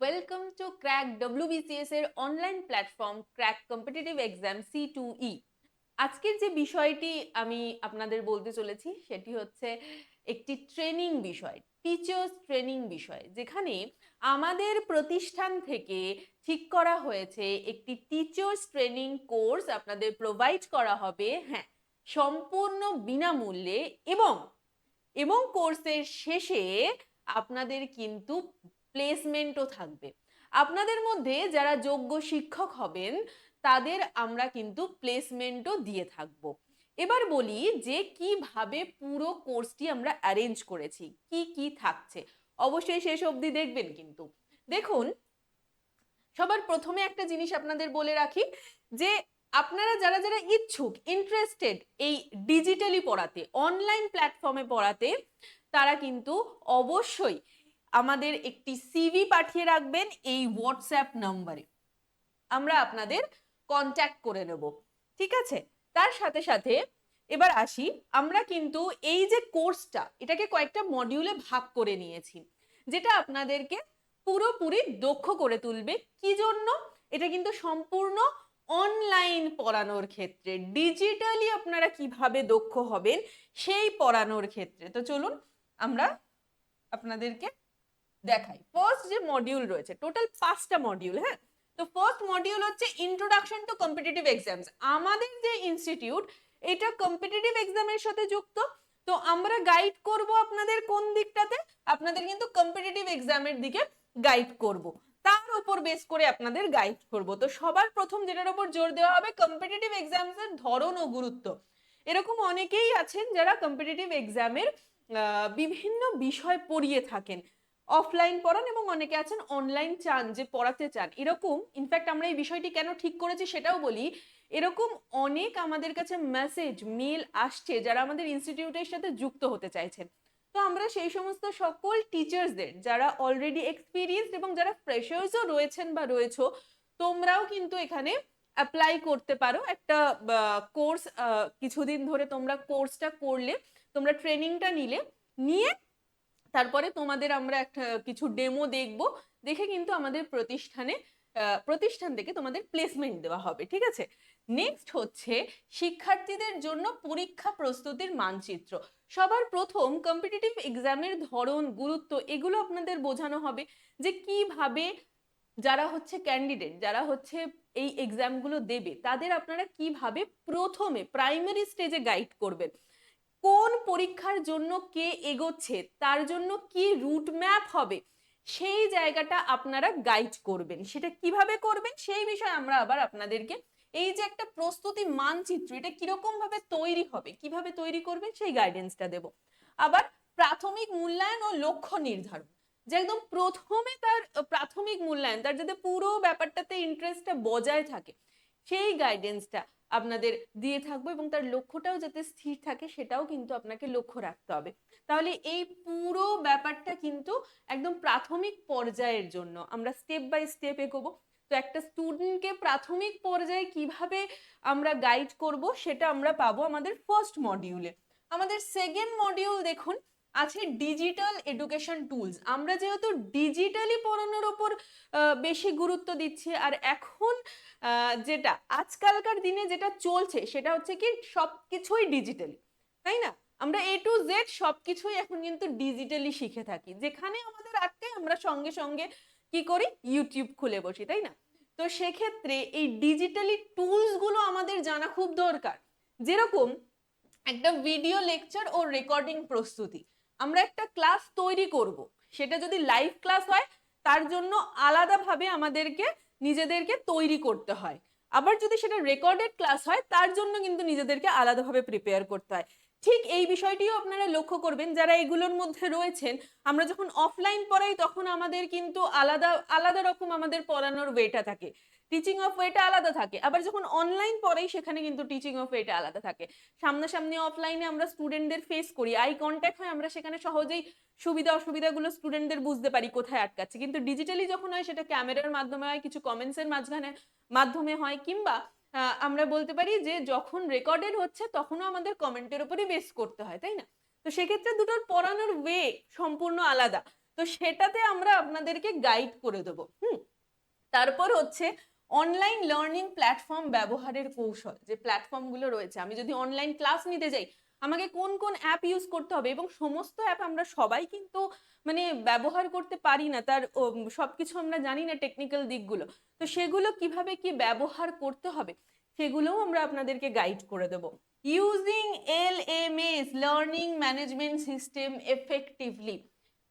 Welcome to crack WBCS এর online platform crack competitive exam C two E আজকের যে বিষয়টি আমি আপনাদের বলতে চলেছি, সেটি হচ্ছে একটি ট্রেনিং বিষয় টিচার্স ট্রেনিং বিষয়, যেখানে আমাদের প্রতিষ্ঠান থেকে ঠিক করা হয়েছে, একটি টিচার্স ট্রেনিং কোর্স আপনাদের প্রোভাইড করা হবে হ্যাঁ সম্পূর্ণ বিনামূল্যে এবং এবং কোর্সের শেষে আপনাদের কিন্তু প্লেসমেন্টও থাকবে। আপনাদের মধ্যে যারা যোগ্য শিক্ষক হবেন, তাদের আমরা কিন্তু প্লেসমেন্টও দিয়ে থাকব। এবার বলি যে কীভাবে পুরো কোর্সটি আমরা অ্যারেঞ্জ করেছি, কি কি থাকছে? অবশ্যই শেষ অবধি দেখবেন কিন্তু। দেখুন, সবার প্রথমে একটা জিনিস আপনাদের বলে রাখি যে আপনারা যারা যারা ইচ্ছুক ইন্টারেস্টেড এই ডিজিটালি পড়াতে অনলাইন প্ল্যাটফর্মে পড়াতে, তারা কিন্তু অবশ্যই আমাদের একটি সিভি পাঠিয়ে রাখবেন এই হোয়াটসঅ্যাপ নাম্বারে। আমরা আপনাদের কন্ট্যাক্ট করে নেব, ঠিক আছে? তার সাথে সাথে এবার আসি, আমরা কিন্তু এই যে কোর্সটা এটাকে কয়েকটা মডিউলে ভাগ করে নিয়েছি, যেটা আপনাদেরকে পুরোপুরি দক্ষ করে তুলবে। কি জন্য? এটা কিন্তু সম্পূর্ণ অনলাইন পড়ানোর ক্ষেত্রে। ডিজিটালি আপনারা কীভাবে দক্ষ হবেন সেই পড়ানোর ক্ষেত্রে। তো চলুন, আমরা আপনাদেরকে দেখাই। ফার্স্ট যে মডিউল রয়েছে টোটাল পাঁচটা মডিউল হ্যাঁ? তো ফার্স্ট মডিউল হচ্ছে ইন্ট্রোডাকশন টু কম্পিটিটিভ এক্সামস আমাদের যে ইনস্টিটিউট এটা কম্পিটিটিভ এক্সামের সাথে যুক্ত। তো আমরা গাইড করব আপনাদের কোন দিকটাতে, আপনাদের কিন্তু কম্পিটিটিভ এক্সামের দিকে গাইড করব। তার উপর বেস করে আপনাদের গাইড করব। তো সবার প্রথম যেটার উপর জোর দেওয়া হবে কম্পিটিটিভ এক্সামস এর ধরন ও গুরুত্ব। এরকম অনেকেই আছেন যারা কম্পিটিটিভ এক্সামের বিভিন্ন বিষয় পড়িয়ে থাকেন। অফলাইন পড়ান এবং অনেকে আছেন অনলাইন চান, যে পড়াতে চান। এরকম ইনফ্যাক্ট আমরা এই বিষয়টি কেন ঠিক করেছি সেটাও বলি। এরকম অনেক আমাদের কাছে মেসেজ মেল আসছে যারা আমাদের ইনস্টিটিউটের সাথে যুক্ত হতে চাইছেন। তো আমরা সেই সমস্ত সকল টিচার্সদের যারা অলরেডি এক্সপিরিয়েন্স এবং যারা ফ্রেশার্সও রয়েছেন বা রয়েছো, তোমরাও কিন্তু এখানে অ্যাপ্লাই করতে পারো। একটা কোর্স কিছুদিন ধরে তোমরা কোর্সটা করলে, তোমরা ট্রেনিংটা নিলে, নিয়ে তারপরে তোমাদের আমরা একটা কিছু ডেমো দেখব। দেখে কিন্তু আমাদের প্রতিষ্ঠানে প্রতিষ্ঠান থেকে তোমাদের প্লেসমেন্ট দেওয়া হবে, ঠিক আছে? নেক্সট হচ্ছে শিক্ষার্থীদের জন্য পরীক্ষা প্রস্তুতির মানচিত্র। সবার প্রথম কম্পিটিটিভ এক্সামের ধরন, গুরুত্ব, এগুলো আপনাদের বোঝানো হবে যে কীভাবে যারা হচ্ছে ক্যান্ডিডেট যারা হচ্ছে এই এক্সামগুলো দেবে, তাদের আপনারা কীভাবে প্রথমে প্রাইমারি স্টেজে গাইড করবেন। কোন পরীক্ষার জন্য কে এগোচ্ছে, তার জন্য কি রুট ম্যাপ হবে, সেই জায়গাটা আপনারা গাইড করবেন। সেটা কীভাবে করবেন, সেই বিষয়ে আমরা আবার আপনাদেরকে এই যে একটা প্রস্তুতি মানচিত্র, এটা কীরকম ভাবে তৈরি হবে, কীভাবে তৈরি করবেন, সেই গাইডেন্সটা দেব। আবার প্রাথমিক মূল্যায়ন ও লক্ষ্য নির্ধারণ। যে একদম প্রথমে তার, প্রাথমিক মূল্যায়ন, তার যাতে পুরো ব্যাপারটাতে ইন্টারেস্টটা বজায় থাকে সেই গাইডেন্সটা আপনাদের দিয়ে থাকব এবং তার লক্ষ্যটাও যাতে স্থির থাকে সেটাও কিন্তু আপনাকে লক্ষ্য রাখতে হবে। তাহলে এই পুরো ব্যাপারটা কিন্তু একদম প্রাথমিক পর্যায়ের জন্য আমরা স্টেপ বাই স্টেপ এগোবো। তো একটা স্টুডেন্টকে প্রাথমিক পর্যায়ে কীভাবে আমরা গাইড করব সেটা আমরা পাবো আমাদের ফার্স্ট মডিউলে আমাদের সেকেন্ড মডিউল দেখুন আছে ডিজিটাল এডুকেশন টুলস আমরা যেহেতু ডিজিটালি পড়ানোর ওপর বেশি গুরুত্ব দিচ্ছি, আর এখন যেটা আজকালকার দিনে যেটা চলছে সেটা হচ্ছে কি সব কিছুই ডিজিটালি তাই না? আমরা এ টু জেড সব কিছুই এখন কিন্তু ডিজিটালি শিখে থাকি। যেখানে আমাদের আটকে আমরা সঙ্গে সঙ্গে কি করি? ইউটিউব খুলে বসি, তাই না? তো সেক্ষেত্রে এই ডিজিটালি টুলসগুলো আমাদের জানা খুব দরকার। যেরকম একটা ভিডিও লেকচার ও রেকর্ডিং প্রস্তুতি। আমরা একটা ক্লাস তৈরি করব। সেটা যদি লাইভ ক্লাস হয়, তার জন্য আলাদাভাবে আমাদেরকে, নিজেদেরকে তৈরি করতে হয়। আবার যদি সেটা রেকর্ডেড ক্লাস হয়, তার জন্য কিন্তু নিজেদেরকে আলাদাভাবে প্রিপেয়ার করতে হয়। ঠিক এই বিষয়টিও আপনারা লক্ষ্য করবেন, যারা এগুলোর মধ্যে রয়েছেন, আমরা যখন অফলাইন পড়াই, তখন আমাদের কিন্তু আলাদা আলাদা রকম আমাদের পড়ানোর ওয়েটা থাকে। টিচিং অফ ওয়েটা আলাদা থাকে। আবার যখন অনলাইন পড়াই, সেখানে কিন্তু টিচিং অফ ওয়েটা আলাদা থাকে। সামনাসামনি অফলাইনে আমরা স্টুডেন্টদের ফেস করি। আই কন্ট্যাক্ট হয়, আমরা সেখানে সহজেই সুবিধা, অসুবিধাগুলো স্টুডেন্টদের বুঝতে পারি, কোথায় আটকাচ্ছে। কিন্তু ডিজিটালি যখন হয়, সেটা ক্যামেরার মাধ্যমে হয়, কিছু কমেন্টসের মাঝখানে, মাধ্যমে হয়, কিংবা আমরা বলতে পারি যে, যখন রেকর্ডেড হচ্ছে, তখনও আমাদের কমেন্টের উপরই বেস করতে হয়, তাই না? তো সেক্ষেত্রে দুটোর পড়ানোর ওয়ে সম্পূর্ণ আলাদা। তো সেটাতে আমরা আপনাদেরকে গাইড করে দেবো। হুম? তারপর হচ্ছে অনলাইন লার্নিং প্ল্যাটফর্ম ব্যবহারের কৌশল, যে প্ল্যাটফর্মগুলো রয়েছে, আমি যদি অনলাইন ক্লাস নিতে যাই, আমাকে কোন কোন অ্যাপ ইউজ করতে হবে এবং সমস্ত অ্যাপ আমরা সবাই কিন্তু মানে ব্যবহার করতে পারি না, তার সব কিছু আমরা জানি না টেকনিক্যাল দিকগুলো, তো সেগুলো কীভাবে কি ব্যবহার করতে হবে, সেগুলোও আমরা আপনাদেরকে গাইড করে দেবো। Using L M S learning management system effectively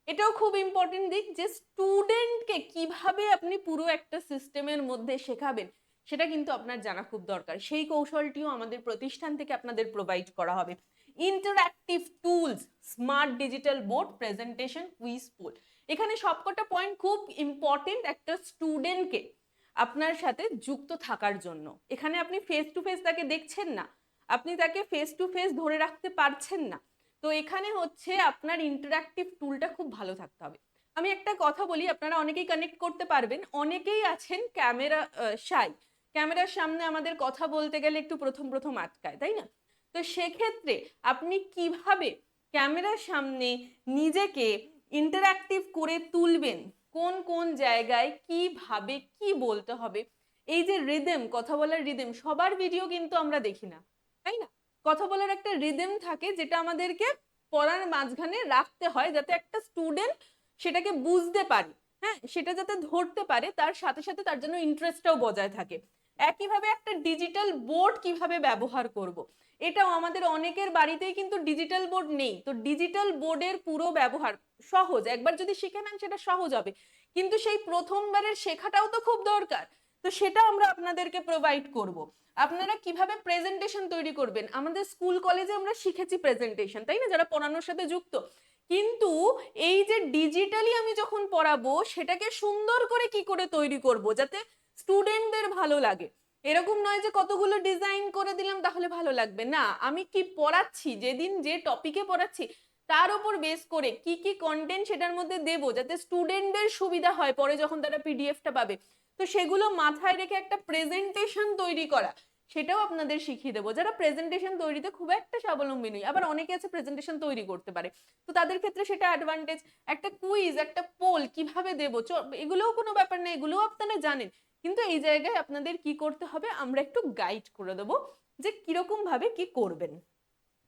এটাও খুব ইম্পর্টেন্ট দিক যে স্টুডেন্টকে কীভাবে আপনি পুরো একটা সিস্টেমের মধ্যে শেখাবেন, সেটা কিন্তু আপনার জানা খুব দরকার। সেই কৌশলটিও আমাদের প্রতিষ্ঠান থেকে আপনাদের প্রোভাইড করা হবে। Interactive tools smart digital board presentation quiz poll এখানে সবকটা পয়েন্ট খুব ইম্পর্টেন্ট একটা স্টুডেন্টকে আপনার সাথে যুক্ত থাকার জন্য। এখানে আপনি ফেস টু ফেস তাকে দেখছেন না। আপনি তাকে ফেস টু ফেস ধরে রাখতে পারছেন না। তো এখানে হচ্ছে আপনার ইন্টারঅ্যাক্টিভ টুলটা খুব ভালো থাকতে হবে। আমি একটা কথা বলি, আপনারা অনেকেই কানেক্ট করতে পারবেন। অনেকেই আছেন ক্যামেরা সাই ক্যামেরার সামনে আমাদের কথা বলতে গেলে একটু প্রথম প্রথম আটকায়, তাই না? তো সেক্ষেত্রে আপনি কীভাবে ক্যামেরার সামনে নিজেকে ইন্টারঅ্যাক্টিভ করে তুলবেন? কোন কোন জায়গায় কীভাবে কি বলতে হবে? এই যে রিদম কথা বলার রিদম সবার ভিডিও কিন্তু আমরা দেখি না, তাই না? কথা বলার একটা রিদম থাকে যেটা আমাদেরকে পড়ার মাঝখানে রাখতে হয় যাতে একটা স্টুডেন্ট সেটাকে বুঝতে পারে হ্যাঁ? সেটা যাতে ধরতে পারে, তার সাথে সাথে তার জন্য ইন্টারেস্টটাও বজায় থাকে। একইভাবে একটা ডিজিটাল বোর্ড কীভাবে ব্যবহার করব। এটাও আমাদের অনেকের বাড়িতেই কিন্তু ডিজিটাল বোর্ড নেই। তো ডিজিটাল বোর্ডের পুরো ব্যবহার সহজ। একবার যদি শিখে নেন সেটা সহজ হবে। কিন্তু সেই প্রথমবারের শেখাটাও তো খুব দরকার। তো সেটা আমরা আপনাদেরকে প্রোভাইড করব। আপনারা কীভাবে প্রেজেন্টেশন তৈরি করবেন? আমাদের স্কুল কলেজে আমরা শিখেছি প্রেজেন্টেশন তাই না? যারা পড়ানোর সাথে যুক্ত। কিন্তু এই যে ডিজিটালি আমি যখন পড়াবো, সেটাকে সুন্দর করে কি করে তৈরি করব? যাতে স্টুডেন্টদের ভালো লাগে। এরকম নয় যে কতগুলো ডিজাইন করে দিলাম, তাহলে ভালো লাগবে। না, আমি কি পড়াচ্ছি? যেদিন যে টপিকে পড়াচ্ছি, তার উপর বেস করে কি কি কন্টেন্ট সেটার মধ্যে দেবো? যাতে স্টুডেন্টদের সুবিধা হয়, পরে যখন তারা পিডিএফটা পাবে। তো সেগুলো মাথায় রেখে একটা প্রেজেন্টেশন তৈরি করা, সেটাও আপনাদের শিখিয়ে দেবো। যারা প্রেজেন্টেশন তৈরিতে খুব একটা স্বাবলম্বী নয় আবার অনেকে আছে প্রেজেন্টেশন তৈরি করতে পারে। তো তাদের ক্ষেত্রে সেটা অ্যাডভান্টেজ একটা কুইজ একটা পোল কীভাবে দেবো? এগুলোও কোনো ব্যাপার না, এগুলোও আপনারা জানেন। কিন্তু এই জায়গায় আপনাদের কি করতে হবে, আমরা একটু গাইড করে দেবো যে কীরকম ভাবে কি করবেন।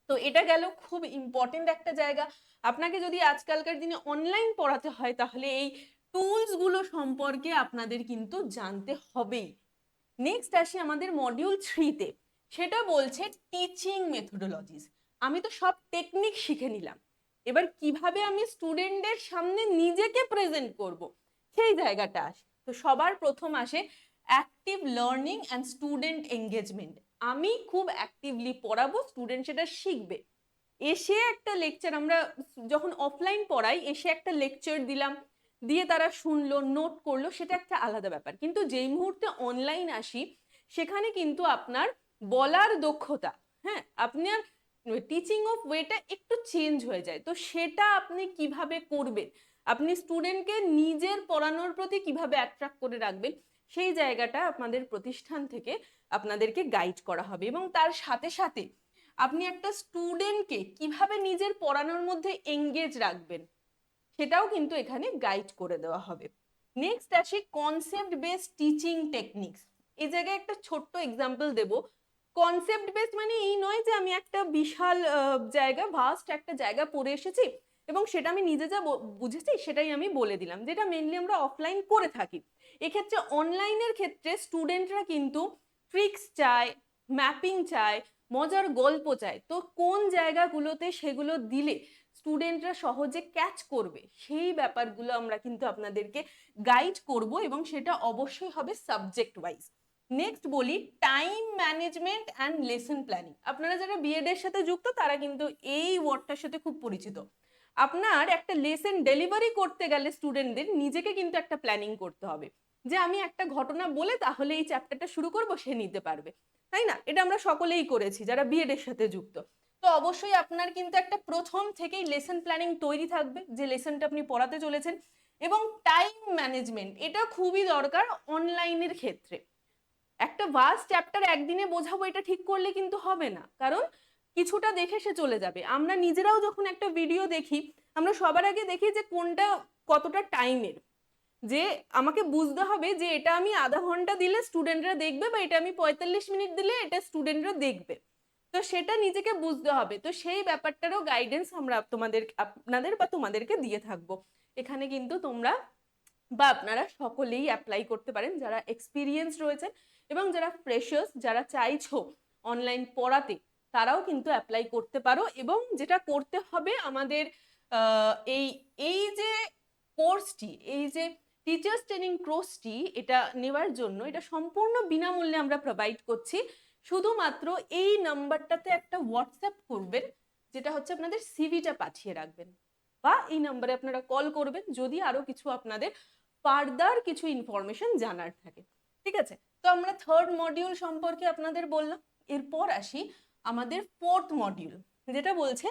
তো এটা গেল খুব ইম্পর্টেন্ট একটা জায়গা। আপনাকে যদি আজকালকার দিনে অনলাইন পড়াতে হয়, তাহলে এই গুলো সম্পর্কে আপনাদের কিন্তু জানতে হবেই নেক্সট আসি আমাদের মডিউল থ্রিতে সেটা বলছে টিচিং মেথোডোলজিস আমি তো সব টেকনিক শিখে নিলাম। এবার কীভাবে আমি স্টুডেন্টদের সামনে নিজেকে প্রেজেন্ট করব? সেই জায়গাটা আসে। তো সবার প্রথম আসে active learning and student engagement আমি খুব অ্যাক্টিভলি পড়াবো স্টুডেন্ট সেটা শিখবে। এসে একটা লেকচার আমরা যখন অফলাইন পড়াই, এসে একটা লেকচার দিলাম। দিয়ে তারা শুনলো নোট করল, সেটা একটা আলাদা ব্যাপার। কিন্তু যেই মুহূর্তে অনলাইন আসি, সেখানে কিন্তু আপনার বলার দক্ষতা হ্যাঁ আপনার টিচিং অফ ওয়েটা একটু চেঞ্জ হয়ে যায়। তো সেটা আপনি কীভাবে করবেন? আপনি স্টুডেন্টকে নিজের পড়ানোর প্রতি কীভাবে অ্যাট্রাক্ট করে রাখবেন? সেই জায়গাটা আপনাদের প্রতিষ্ঠান থেকে আপনাদেরকে গাইড করা হবে এবং তার সাথে সাথে আপনি একটা স্টুডেন্টকে কীভাবে নিজের পড়ানোর মধ্যে এঙ্গেজ রাখবেন? সেটাও কিন্তু এখানে গাইড করে দেওয়া হবে। নেক্সট আসি কনসেপ্ট বেসড টিচিং টেকনিক্স এই জায়গায় একটা ছোট্ট এক্সাম্পল দেব। কনসেপ্ট বেস মানে এই নয় যে আমি একটা বিশাল জায়গা ভাস্ট একটা জায়গা পড়ে এসেছি এবং সেটা আমি নিজে যা বুঝেছি সেটাই আমি বলে দিলাম, যেটা মেনলি আমরা অফলাইন করে থাকি। এক্ষেত্রে অনলাইনের ক্ষেত্রে স্টুডেন্টরা কিন্তু ট্রিক্স চায় ম্যাপিং চায়, মজার গল্প চায়। তো কোন জায়গাগুলোতে সেগুলো দিলে স্টুডেন্টরা সহজে ক্যাচ করবে। সেই ব্যাপারগুলো আমরা কিন্তু আপনাদেরকে গাইড করব এবং সেটা অবশ্যই হবে সাবজেক্ট ওয়াইজ নেক্সট বলি time management and lesson planning আপনারা যারা বিএড এর সাথে যুক্ত, তারা কিন্তু এই ওয়ার্ডটার সাথে খুব পরিচিত। আপনার একটা লেসন ডেলিভারি করতে গেলে স্টুডেন্টদের নিজেকে কিন্তু একটা প্ল্যানিং করতে হবে। যে আমি একটা ঘটনা বলে তাহলে এই চ্যাপ্টারটা শুরু করব, সে নিতে পারবে। তাই না? এটা আমরা সকলেই করেছি, যারা বিএড এর সাথে যুক্ত। তো অবশ্যই আপনার কিন্তু একটা প্রথম থেকেই লেসন প্ল্যানিং তৈরি থাকবে, যে লেসনটা আপনি পড়াতে চলেছেন এবং টাইম ম্যানেজমেন্ট এটা খুবই দরকার অনলাইনের ক্ষেত্রে। একটা ভাস্ট চ্যাপ্টার একদিনে বোঝাবো, এটা ঠিক করলে কিন্তু হবে না। কারণ কিছুটা দেখে সে চলে যাবে। আমরা নিজেরাও যখন একটা ভিডিও দেখি, আমরা সবার আগে দেখি যে কোনটা কতটা টাইমের যে আমাকে বুঝতে হবে যে এটা আমি আধা ঘণ্টা দিলে স্টুডেন্টরা দেখবে বা এটা আমি পঁয়তাল্লিশ মিনিট দিলে এটা স্টুডেন্টরা দেখবে। তো সেটা নিজেকে বুঝতে হবে। তো সেই ব্যাপারটারও গাইডেন্স আমরা তোমাদের, আপনাদের বা তোমাদেরকে দিয়ে থাকব। এখানে কিন্তু তোমরা বা আপনারা সকলেই অ্যাপ্লাই করতে পারেন। যারা এক্সপিরিয়েন্স রয়েছেন এবং যারা ফ্রেশার্স যারা চাইছো অনলাইন পড়াতে, তারাও কিন্তু অ্যাপ্লাই করতে পারো এবং যেটা করতে হবে আমাদের এই এই যে কোর্সটি এই যে টিচার্স ট্রেনিং কোর্সটি এটা নেওয়ার জন্য, এটা সম্পূর্ণ বিনামূল্যে আমরা প্রোভাইড করছি। শুধুমাত্র এই নাম্বারটাতে একটা হোয়াটসঅ্যাপ করবেন, যেটা হচ্ছে আপনাদের সিভিটা পাঠিয়ে রাখবেন। বা এই নাম্বারে আপনারা কল করবেন, যদি আরও কিছু আপনাদের ফার্দার কিছু ইনফরমেশন জানার থাকে। ঠিক আছে? তো আমরা থার্ড মডিউল সম্পর্কে আপনাদের বললাম। এরপর আসি আমাদের ফোর্থ মডিউল যেটা বলছে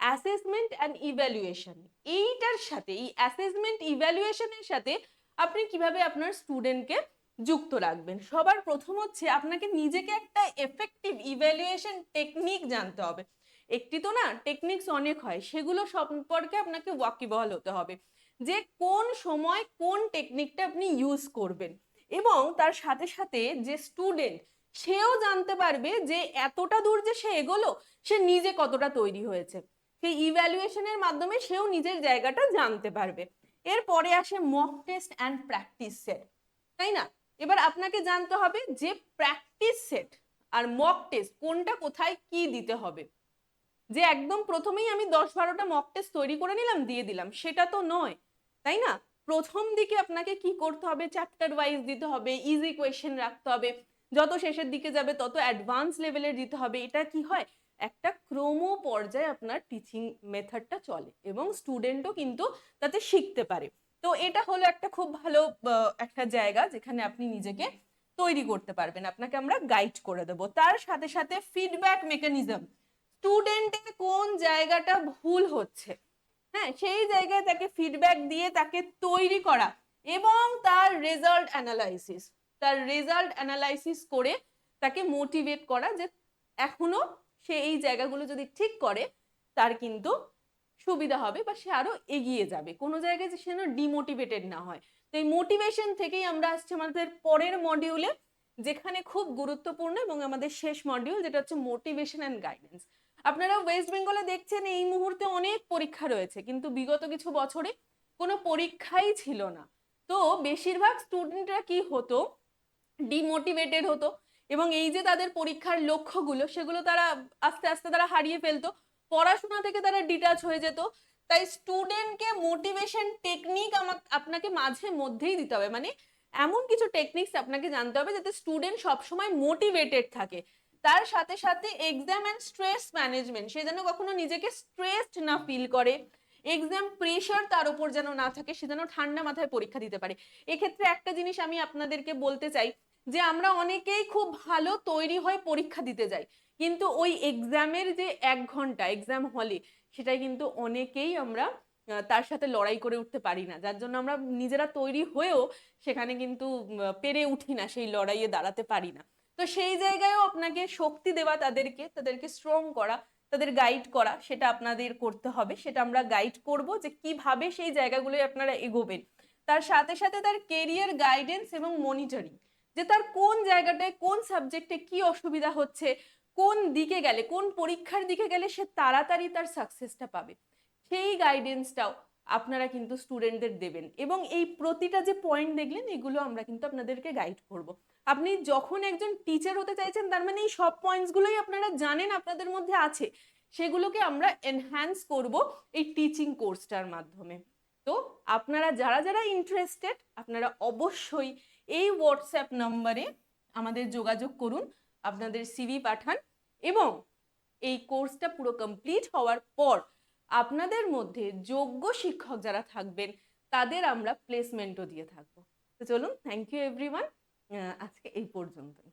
অ্যাসেসমেন্ট অ্যান্ড ইভ্যালুয়েশন এইটার সাথে, এই অ্যাসেসমেন্ট ইভ্যালুয়েশনের সাথে আপনি কীভাবে আপনার স্টুডেন্টকে যুক্ত রাখবেন। সবার প্রথম হচ্ছে আপনাকে নিজেকে একটা এফেক্টিভ ইভ্যালুয়েশন টেকনিক জানতে হবে। একটি তো না টেকনিক্স অনেক হয়, সেগুলো সম্পর্কে আপনাকে ওয়াকিবহাল হতে হবে। যে কোন সময় কোন টেকনিকটা আপনি ইউজ করবেন এবং তার সাথে সাথে যে স্টুডেন্ট সেও জানতে পারবে যে এতটা দূর যে সে এগোলো, সে নিজে কতটা তৈরি হয়েছে। সেই ইভ্যালুয়েশনের মাধ্যমে সেও নিজের জায়গাটা জানতে পারবে। এরপরে আসে mock test and practice set তাই না? এবার আপনাকে জানতে হবে যে প্র্যাকটিস সেট আর মক টেস্ট কোনটা কোথায় কি দিতে হবে। যে একদম প্রথমেই আমি দশ বারোটা মক টেস্ট তৈরি করে নিলাম, দিয়ে দিলাম, সেটা তো নয়, তাই না? প্রথম দিকে আপনাকে কি করতে হবে? চ্যাপ্টার ওয়াইজ দিতে হবে ইজি কোয়েশ্চেন রাখতে হবে, যত শেষের দিকে যাবে তত অ্যাডভান্স লেভেলের দিতে হবে, এটা কি হয়? একটা ক্রম পর্যায়ে আপনার টিচিং মেথডটা চলে এবং স্টুডেন্টও কিন্তু তাতে শিখতে পারে। তো এটা হলো একটা খুব ভালো একটা জায়গা যেখানে আপনি নিজেকে তৈরি করতে পারবেন। আপনাকে আমরা গাইড করে দেবো। তার সাথে সাথে ফিডব্যাক মেকানিজম স্টুডেন্টের কোন জায়গাটা ভুল হচ্ছে? হ্যাঁ সেই জায়গায় তাকে ফিডব্যাক দিয়ে তাকে তৈরি করা এবং তার রেজাল্ট অ্যানালাইসিস তার রেজাল্ট অ্যানালাইসিস করে তাকে মোটিভেট করা যে এখনও সে এই জায়গাগুলো যদি ঠিক করে, তার কিন্তু সুবিধা হবে বা সে আরও এগিয়ে যাবে। কোনো জায়গায় যে সে ডিমোটিভেটেড না হয়। তো এই মোটিভেশন থেকেই আমরা আসছি আমাদের পরের মডিউলে যেখানে খুব গুরুত্বপূর্ণ এবং আমাদের শেষ মডিউল যেটা হচ্ছে মোটিভেশন অ্যান্ড গাইডেন্স আপনারা ওয়েস্ট বেঙ্গলে দেখছেন এই মুহূর্তে অনেক পরীক্ষা রয়েছে, কিন্তু বিগত কিছু বছরে কোনো পরীক্ষাই ছিল না। তো বেশিরভাগ স্টুডেন্টরা কি হতো? ডিমোটিভেটেড হতো এবং এই যে তাদের পরীক্ষার লক্ষ্যগুলো, সেগুলো তারা আস্তে আস্তে তারা হারিয়ে ফেলতো। পড়াশোনা থেকে তারা ডিটাচ হয়ে যেত। তাই স্টুডেন্টকে মোটিভেশন টেকনিক আমাকে, আপনাকে মাঝে মধ্যেই দিতে হবে। মানে এমন কিছু টেকনিক্স আপনাকে জানতে হবে যাতে স্টুডেন্ট সবসময় মোটিভেটেড থাকে। তার সাথে সাথে এক্সাম অ্যান্ড স্ট্রেস ম্যানেজমেন্ট সে যেন কখনো নিজেকে স্ট্রেসড না ফিল করে। এক্সাম প্রেশার তার উপর যেন না থাকে, সে যেন ঠান্ডা মাথায় পরীক্ষা দিতে পারে। এক্ষেত্রে একটা জিনিস আমি আপনাদেরকে বলতে চাই, যে আমরা অনেকেই খুব ভালো তৈরি হয়ে পরীক্ষা দিতে যাই। কিন্তু ওই এক্সামের যে এক ঘণ্টা এক্সাম হলে সেটাই কিন্তু অনেকেই আমরা তার সাথে লড়াই করে উঠতে পারি না। যার জন্য আমরা নিজেরা তৈরি হয়েও সেখানে কিন্তু পেরে উঠি না, সেই লড়াইয়ে দাঁড়াতে পারি না। তো সেই জায়গায়ও আপনাকে শক্তি দেওয়া তাদেরকে তাদেরকে স্ট্রং করা, তাদের গাইড করা, সেটা আপনাদের করতে হবে। সেটা আমরা গাইড করব যে কীভাবে সেই জায়গাগুলোয় আপনারা এগোবেন। তার সাথে সাথে তার কেরিয়ার গাইডেন্স এবং মনিটরিং যে তার কোন জায়গাটায় কোন সাবজেক্টে কি অসুবিধা হচ্ছে কোন দিকে গেলে, কোন পরীক্ষার দিকে গেলে সে তাড়াতাড়ি তার সাকসেসটা পাবে? সেই গাইডেন্সটাও আপনারা কিন্তু স্টুডেন্টদের দেবেন এবং এই প্রতিটা যে পয়েন্ট দেখলেন, এগুলো আমরা কিন্তু আপনাদেরকে গাইড করব। আপনি যখন একজন টিচার হতে চাইছেন, তার মানে এই সব পয়েন্টসগুলোই আপনারা জানেন আপনাদের মধ্যে আছে, সেগুলোকে আমরা এনহ্যান্স করব এই টিচিং কোর্সটার মাধ্যমে। তো আপনারা যারা যারা ইন্টারেস্টেড আপনারা অবশ্যই এই হোয়াটসঅ্যাপ নম্বরে আমাদের যোগাযোগ করুন, আপনাদের সিভি পাঠান এবং এই কোর্সটা পুরো কমপ্লিট হওয়ার পর আপনাদের মধ্যে যোগ্য শিক্ষক যারা থাকবেন, তাদের আমরা প্লেসমেন্টও দিয়ে থাকব। তো চলুন থ্যাংক ইউ এভরিওয়ান আজকে এই পর্যন্তই।